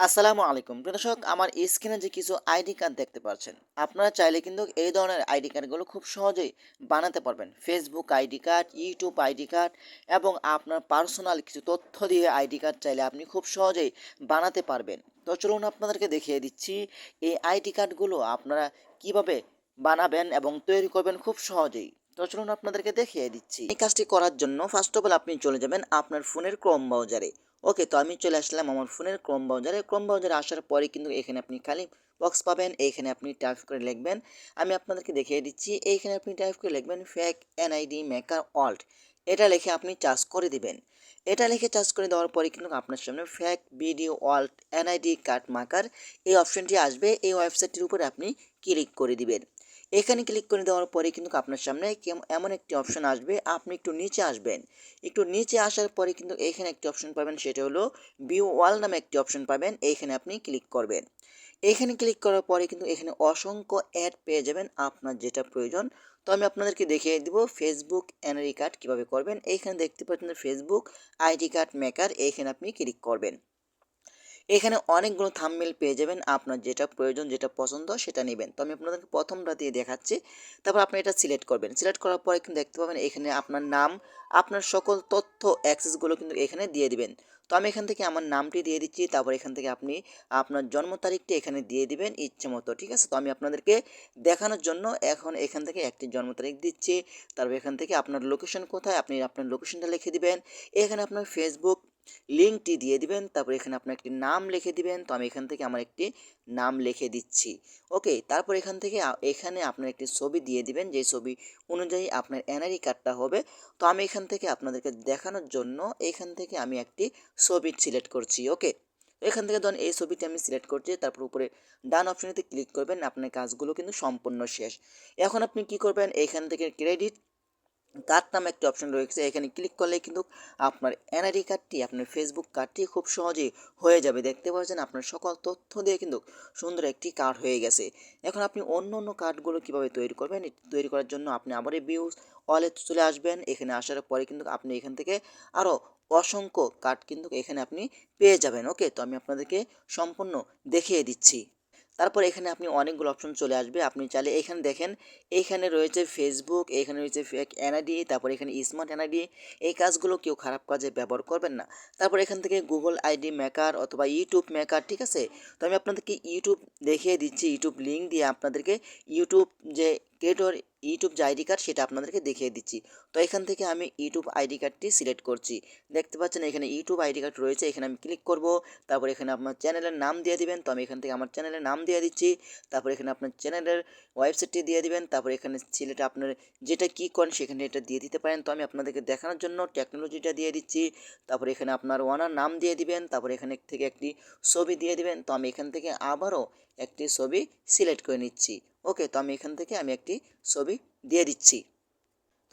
আসসালামু আলাইকুম। প্রিয় দর্শক, আমার স্ক্রিনে যে কিছু আইডি কার্ড দেখতে পাচ্ছেন, আপনারা চাইলে কিন্তু এই ধরনের আইডি কার্ডগুলো খুব সহজেই বানাতে পারবেন। Facebook ID card YouTube ID card এবং আপনার পার্সোনাল কিছু তথ্য দিয়ে আইডি কার্ড চাইলে আপনি খুব সহজেই বানাতে পারবেন। তো চলুন আপনাদেরকে দেখিয়ে দিচ্ছি, এই আইডি কার্ডগুলো আপনারা কীভাবে বানাবেন এবং তৈরি করবেন খুব সহজেই। তো চলুন আপনাদেরকে দেখিয়ে দিচ্ছি। এই কাজটি করার জন্য ফার্স্ট অফ অল আপনি চলে যাবেন আপনার ফোনের ক্রোম ব্রাউজারে ওকে তো আমি চলে আসলাম আমার ফোনের ক্রোম ব্রাউজারে ক্রোম ব্রাউজারে আসার পরে কিন্তু এখানে আপনি খালি বক্স পাবেন এইখানে আপনি টাইপ করে লিখবেন। আমি আপনাদেরকে দেখিয়ে দিচ্ছি এইখানে আপনি টাইপ করে লিখবেন ফেক এনআইডি মেকার অল্ট এটা লিখে আপনি চার্জ করে দিবেন। এটা লিখে চার্জ করে দেওয়ার পরে কিন্তু আপনার সামনে fake video alt NID card maker এই অপশনটি আসবে। এই ওয়েবসাইটটির উপরে আপনি ক্লিক করে দিবেন। এখানে ক্লিক করে দেওয়ার পরে কিন্তু আপনার সামনে এমন একটি অপশন আসবে, আপনি একটু নিচে আসবেন। একটু নিচে আসার পরে কিন্তু এখানে একটি অপশন পাবেন, সেটা হলো ভিউ ওয়াল নামে একটি অপশন পাবেন, এইখানে আপনি ক্লিক করবেন। এখানে ক্লিক করার পরে কিন্তু এখানে অসংখ্য অ্যাড পেয়ে যাবেন আপনার যেটা প্রয়োজন। তো আমি আপনাদেরকে দেখিয়ে দিব ফেসবুক এনআরি কার্ড কীভাবে করবেন। এইখানে দেখতে পাচ্ছেন ফেসবুক আইডি কার্ড মেকার এইখানে আপনি ক্লিক করবেন। এখানে অনেকগুলো থামমেল পেয়ে যাবেন। আপনার যেটা প্রয়োজন, যেটা পছন্দ, সেটা নেবেন। তো আমি আপনাদেরকে প্রথমটা দিয়ে দেখাচ্ছি। তারপর আপনি এটা সিলেক্ট করবেন। সিলেক্ট করার পরে কিন্তু দেখতে পাবেন এখানে আপনার নাম, আপনার সকল তথ্য অ্যাক্সেসগুলো কিন্তু এখানে দিয়ে দিবেন। তো আমি এখান থেকে আমার নামটি দিয়ে দিচ্ছি। তারপর এখান থেকে আপনি আপনার জন্ম তারিখটি এখানে দিয়ে দিবেন ইচ্ছে মতো, ঠিক আছে? তো আমি আপনাদেরকে দেখানোর জন্য এখন এখান থেকে একটি জন্ম তারিখ দিচ্ছি। তারপর এখান থেকে আপনার লোকেশন কোথায়? আপনি আপনার লোকেশনটা লিখে দিবেন। এখানে আপনার ফেসবুক লিঙ্কটি দিয়ে দিবেন, তারপর এখানে আপনার একটি নাম লিখে দিবেন। তো আমি এখান থেকে আমার একটি নাম লিখে দিচ্ছি। ওকে তারপর এখান থেকে এখানে আপনার একটি ছবি দিয়ে দিবেন। যে ছবি অনুযায়ী আপনার এনআরই কার্ডটা হবে। তো আমি এখান থেকে আপনাদেরকে দেখানোর জন্য এখান থেকে আমি একটি ছবি সিলেক্ট করছি। ওকে এখান থেকে ধরুন এই ছবিটি আমি সিলেক্ট করছি। তারপর উপরে ডান অপশনেতে ক্লিক করবেন। আপনার কাজগুলো কিন্তু সম্পূর্ণ শেষ। এখন আপনি কি করবেন? এখান থেকে ক্রেডিট কার্ড নামে একটি অপশন রয়েছে। এখানে ক্লিক করলে কিন্তু আপনার এনআইডি কার্ডটি আপনার ফেসবুক কার্ডটি খুব সহজেই হয়ে যাবে। দেখতে পাচ্ছেন আপনার সকল তথ্য দিয়ে কিন্তু সুন্দর একটি কার্ড হয়ে গেছে। এখন আপনি অন্য অন্য কার্ডগুলো কীভাবে তৈরি করবেন তৈরি করার জন্য আপনি আবার ভিউজ অলে চলে আসবেন। এখানে আসার পরে কিন্তু আপনি এখান থেকে আরও অসংখ্য কার্ড কিন্তু এখানে আপনি পেয়ে যাবেন। ওকে তো আমি আপনাদেরকে সম্পূর্ণ দেখিয়ে দিচ্ছি। তারপর এখানে আপনি অনেকগুলো অপশন চলে আসবে। আপনি চাইলে এখানে দেখেন, এখানে রয়েছে ফেসবুক এখানে রয়েছে এনআইডি তারপর এখানে স্মার্ট এনআইডি এই কাজগুলো কেউ খারাপ কাজে ব্যবহার করবেন না। তারপর এখান থেকে গুগল আইডি মেকার অথবা ইউটিউব মেকার ঠিক আছে? তো আমি আপনাদেরকে ইউটিউব দেখিয়ে দিচ্ছি ইউটিউব লিঙ্ক দিয়ে আপনাদেরকে ইউটিউব যে ক্রিয়েটর ইউটিউব যে আইডি কার্ড সেটা আপনাদেরকে দেখিয়ে দিচ্ছি। তো এখান থেকে আমি ইউটিউব আইডি কার্ডটি সিলেক্ট করছি। দেখতে পাচ্ছেন এখানে ইউটিউব আইডি কার্ড রয়েছে, এখানে আমি ক্লিক করব। তারপর এখানে আপনার চ্যানেলের নাম দিয়ে দিবেন, তো আমি এখান থেকে আমার চ্যানেলের নাম দিয়ে দিচ্ছি। তারপর এখানে আপনার চ্যানেলের ওয়েবসাইটটি দিয়ে দিবেন, তারপর এখানে সিলেটে আপনার যেটা কী করেন সেখানে এটা দিয়ে দিতে পারেন। তো আমি আপনাদেরকে দেখানোর জন্য টেকনোলজিটা দিয়ে দিচ্ছি। তারপর এখানে আপনার ওয়ানার নাম দিয়ে দিবেন, তারপর এখানে থেকে একটি ছবি দিয়ে দিবেন। তো আমি এখান থেকে আবারও একটি ছবি সিলেক্ট করে নিচ্ছি। ওকে, তো আমি এখান থেকে আমি একটি ছবি দিয়ে দিচ্ছি।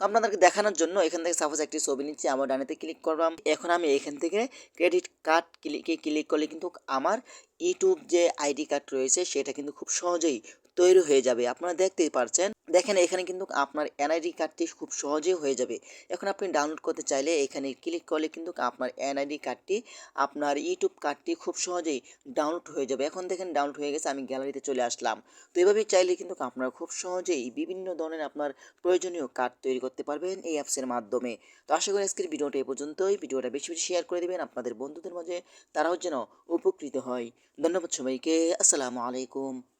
তো আপনাদেরকে দেখানোর জন্য এখান থেকে সাপোজ একটি ছবি নিচ্ছি আমার ডানেতে ক্লিক করলাম। এখন আমি এখান থেকে ক্রেডিট কার্ড ক্লিকে ক্লিক করলে কিন্তু আমার ইউটিউব যে আইডি কার্ড রয়েছে, সেটা কিন্তু খুব সহজেই তৈরি হয়ে যাবে। আপনারা দেখতেই পারছেন। দেখেন, এখানে কিন্তু আপনার এনআইডি কার্ডটি খুব সহজেই হয়ে যাবে। এখন আপনি ডাউনলোড করতে চাইলে এখানে ক্লিক করলে কিন্তু আপনার এনআইডি কার্ডটি আপনার ইউটিউব কার্ডটি খুব সহজেই ডাউনলোড হয়ে যাবে। এখন দেখেন ডাউনলোড হয়ে গেছে, আমি গ্যালারিতে চলে আসলাম। তো এভাবেই চাইলে কিন্তু আপনারা খুব সহজেই বিভিন্ন ধরনের আপনার প্রয়োজনীয় কার্ড তৈরি করতে পারবেন এই অ্যাপসের মাধ্যমে। তো আশা করি আজকের ভিডিওটা এই পর্যন্তই। ভিডিওটা বেশি বেশি শেয়ার করে দেবেন আপনাদের বন্ধুদের মাঝে, তারাও যেন উপকৃত হয়। ধন্যবাদ সবাইকে। আসসালামু আলাইকুম।